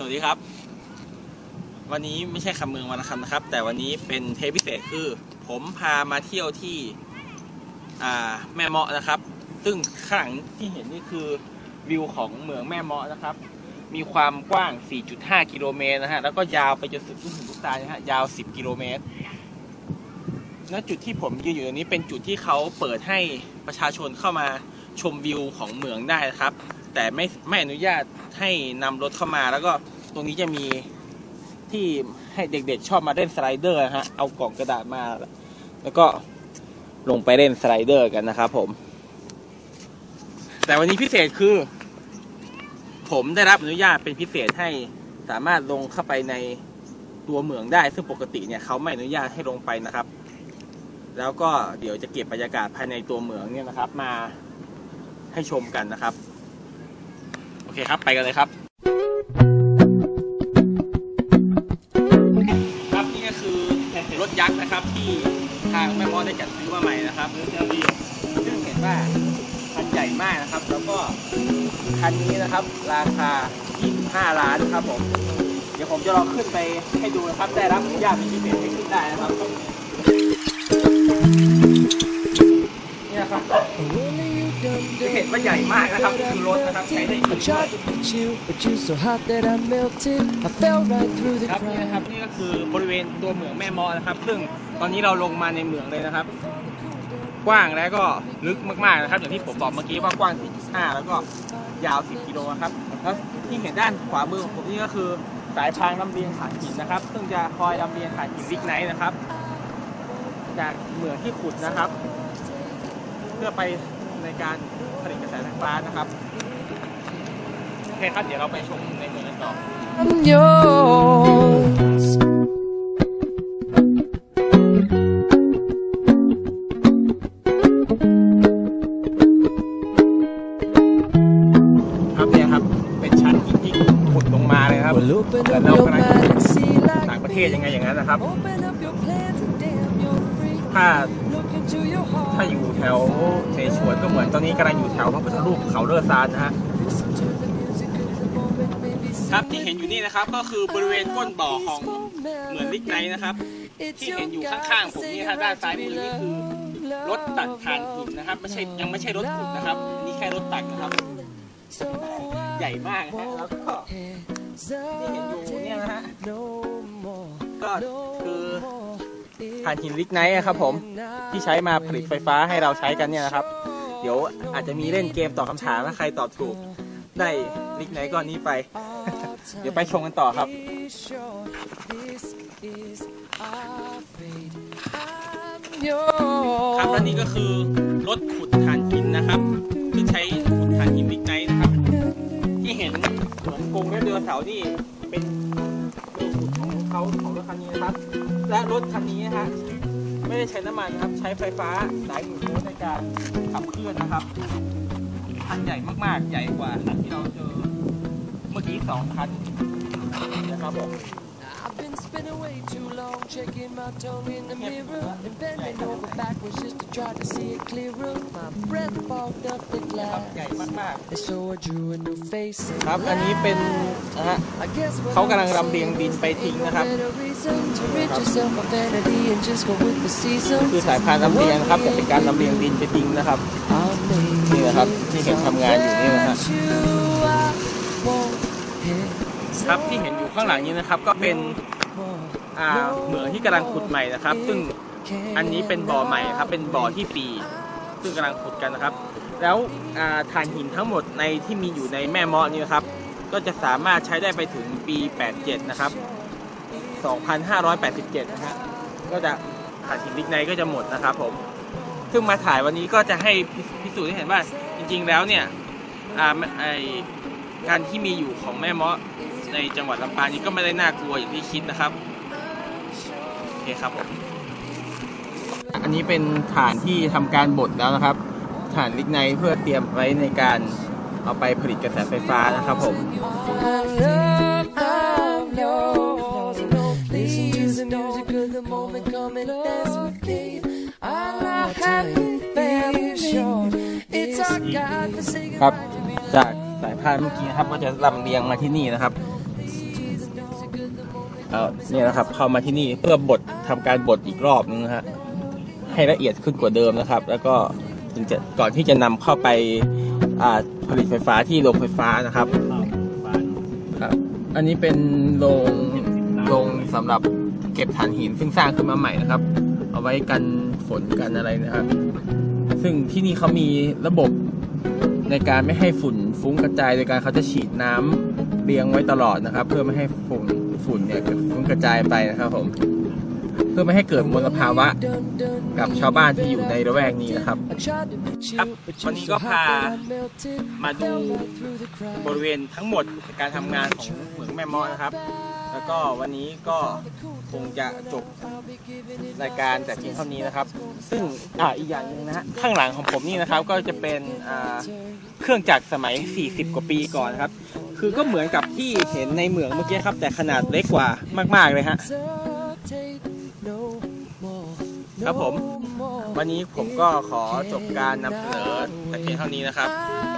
สวัสดีครับ วันนี้ไม่ใช่คำเมืองวันคำนะครับ แต่วันนี้เป็นเทปพิเศษคือ ผมพามาเที่ยวที่อ่าแม่เมาะนะครับ ซึ่งข้างหลังที่เห็นนี่คือวิวของเมืองแม่เมาะนะครับ มีความกว้าง 4.5 กิโลเมตรนะฮะแล้วก็ยาวไปจนสุดลูกหูลูกตานะฮะยาว 10 กิโลเมตรณจุดที่ผมยืนอยู่ตรงนี้เป็นจุดที่เขาเปิดให้ประชาชนเข้ามาชมวิวของเมืองได้นะครับ แต่ไม่ไม่อนุญาตให้นำรถเข้ามา แล้วก็ตรงนี้จะมีที่ให้เด็กๆชอบมาเล่นสไลเดอร์ฮะเอากล่องกระดาษมา แล้วก็ลงไปเล่นสไลเดอร์กันนะครับผม แต่วันนี้พิเศษคือ ผมได้รับอนุญาตเป็นพิเศษให้สามารถลงเข้าไปในตัวเมืองได้ ซึ่งปกติเนี่ยเขาไม่อนุญาตให้ลงไปนะครับ แล้วก็เดี๋ยวจะเก็บบรรยากาศภายในตัวเมืองเนี่ยนะครับ มาให้ชมกันนะครับ เคครับ ไปกันเลยครับ ครับนี่ก็คือรถยักษ์นะครับ ที่ทางแม่มอได้จัดซื้อมาใหม่นะครับซึ่งเห็นว่าคันใหญ่มากนะครับ แล้วก็คันนี้นะครับ ราคา 25 ล้านครับผม เดี๋ยวผมจะลองขึ้นไปให้ดูนะครับ ได้รับอนุญาตเป็นพิเศษให้ขึ้นได้นะครับ จะเห็นว่าใหญ่มากนะครับนี่คือรถนะครับใช้ได้จริ I ง tried to beat you, but you so hot that I melted. I fell right through the ครับนี่นะครับ crowd. นี่ก็คือบริเวณตัวเหมืองแม่เมอนะครับ ซึ่งตอนนี้เราลงมาในเหมืองเลยนะครับ กว้างและก็ลึกมากๆนะครับอย่างที่ผมบอกเมื่อกี้ว่ากว้าง 4.5 แล้วก็ยาว 10 กิโลนะครับแล้วที่เห็นด้านขวามือของผมนี่ก็คือสายพานลำเลียงถ่านหินนะครับ ซึ่งจะคอยลำเลียงถ่านหินวิกไนท์นะครับ จากเหมืองที่ขุดนะครับ เพื่อไปในการผลิตกระแสไฟฟ้านะครับโอเคครับเดี๋ยวเราไปชมในเมืองกันต่อ I'm yours. ครับเนี่ยครับเป็นชั้นหินที่ขุดลงมาเลยครับ Well, open But up no, your can I- mind and see ต่าง like ประเทศยังไงอย่างนั้นนะครับ Open up your plans and damn, you're free. ถ้า Look into your ถ้าอยู่แถวเสฉวนก็เหมือนตอนนี้กำลังอยู่แถวพระพุทธรูปเขาเลอซานนะฮะครับที่เห็นอยู่นี่นะครับก็คือบริเวณก้นบ่อของเหมือนลิกไนนะครับ ที่เห็นอยู่ข้างๆผมนี่ฮะด้านซ้ายมือนี่คือรถตัก loved, ถ่านหินนะครับไม่ใช่ยังไม่ใช่รถขุดนะครับ นี่แค่รถตักนะครับ ใหญ่มากนะฮะแล้วก็ที่เห็นอยู่เนี่ยนะฮะก็คือ ถ่านหินลิกไนท์อะครับผมที่ใช้มาผลิตไฟฟ้าให้เราใช้กันเนี่ยนะครับ เดี๋ยวอาจจะมีเล่นเกมตอบคำถามถ้าใครตอบถูก ได้ลิกไนท์ก้อนนี้ไป เดี๋ยวไปชมกันต่อครับครับและนี่ก็คือรถขุดถ่านหินนะครับที่ใช้ขุดถ่านหินลิกไนท์นะครับ ที่เห็นเหมือนกรงและเรือเสาร์นี่เป็น เขาของรถคันนี้นะครับ และรถคันนี้นะฮะไม่ได้ใช้น้ำมันนะครับ ใช้ไฟฟ้าหลายหมื่นโวลต์ในการขับเคลื่อนนะครับ คันใหญ่มากๆ ใหญ่กว่าคันที่เราเจอเมื่อกี้สองคันนะครับผม I've been spinning way too long, checking my tongue in the mirror and bending over backwards just to try to see it clearer. My breath fogged up the ครับใหญ่ glass, มาก and so I drew a new face. and ๆครับอันนี้เป็นนะฮะ I guess what เขากำลัง I'm ลำเลียงดินไปทิ้ง saying นะครับ ain't no better reason to rid yourself of vanity and just go with the คือ seasons. สายพานลำเลียงนะครับจะเป็นการลำเลียงดินไปทิ้งนะครับ I'll make นี่นะครับที่เห็นทำงานอยู่นี่นะฮะ you I won't ครับที่เห็นอยู่ข้างหลังนี้นะครับ ก็เป็นเหมืองที่กำลังขุดใหม่นะครับ ซึ่งอันนี้เป็นบ่อใหม่ครับ เป็นบ่อที่สี่ซึ่งกำลังขุดกันนะครับ แล้วอ่าถ่านหินทั้งหมดในที่มีอยู่ในแม่เมาะนี่นะครับ ก็จะสามารถใช้ได้ไปถึงปี 87 นะครับ 2587 นะฮะก็จะถ่านหินลิกไนก็จะหมดนะครับผมซึ่งมาถ่ายวันนี้ก็จะให้พิสูจน์ให้เห็นว่าจริง ๆ แล้วเนี่ยการที่มีอยู่ของแม่เมาะ ในจังหวัดลำปางนี้ก็ไม่ได้น่ากลัวอย่างที่คิดนะครับโอเคครับผมอันนี้เป็นฐานที่ทำการบดแล้วนะครับ ฐานลิกไนท์เพื่อเตรียมไว้ในการเอาไปผลิตกระแสไฟฟ้านะครับผม I'm yours. Listen to the music of the moment, come and dance with me. I'm happy family. It's our God forsaken ครับ right to be จากสายพานเมื่อกี้นะครับก็จะลำเลียงมาที่นี่นะครับถ เอาเนี่ยนะครับ เข้ามาที่นี่เพื่อบดทำการบดอีกรอบนึงนะฮะให้ละเอียดขึ้นกว่าเดิมนะครับ แล้วก็ถึงจะก่อนที่จะนำเข้าไปาผลิตไฟฟ้าที่โรงไฟฟ้านะครับครับ อันนี้เป็นโรงโรงสำหรับเก็บถ่านหินซึ่งสร้างขึ้นมาใหม่นะครับ เอาไว้กันฝนกันอะไรนะครับ ซึ่งที่นี่เขามีระบบในการไม่ให้ฝุ่นฟุ้งกระจายโดยการเขาจะฉีดน้ำเรียงไว้ตลอดนะครับ เพื่อไม่ให้ฝุ่น ฝุ่นเนี่ยฟุ้งกระจายไปนะครับผม เพื่อไม่ให้เกิดมลภาวะกับชาวบ้านที่อยู่ในระแวกนี้นะครับ ครับวันนี้ก็พามาดูบริเวณทั้งหมดการทำงานของเหมืองแม่มอนะครับ แล้วก็วันนี้ก็คงจะจบรายการแต่เพียงเท่านี้นะครับ ซึ่งอ่าอีกอย่างหนึ่งนะฮะข้างหลังของผมนี่นะครับก็จะเป็นอ่าเครื่องจักรสมัย 40 กว่าปีก่อนนครับ คือก็เหมือนกับที่เห็นในเหมืองเมื่อกี้ครับ แต่ขนาดเล็กกว่ามากๆเลยฮะครับผม วันนี้ผมก็ขอจบการนำเสนอแต่เพียงเท่านี้นะครับสวัสดีครับ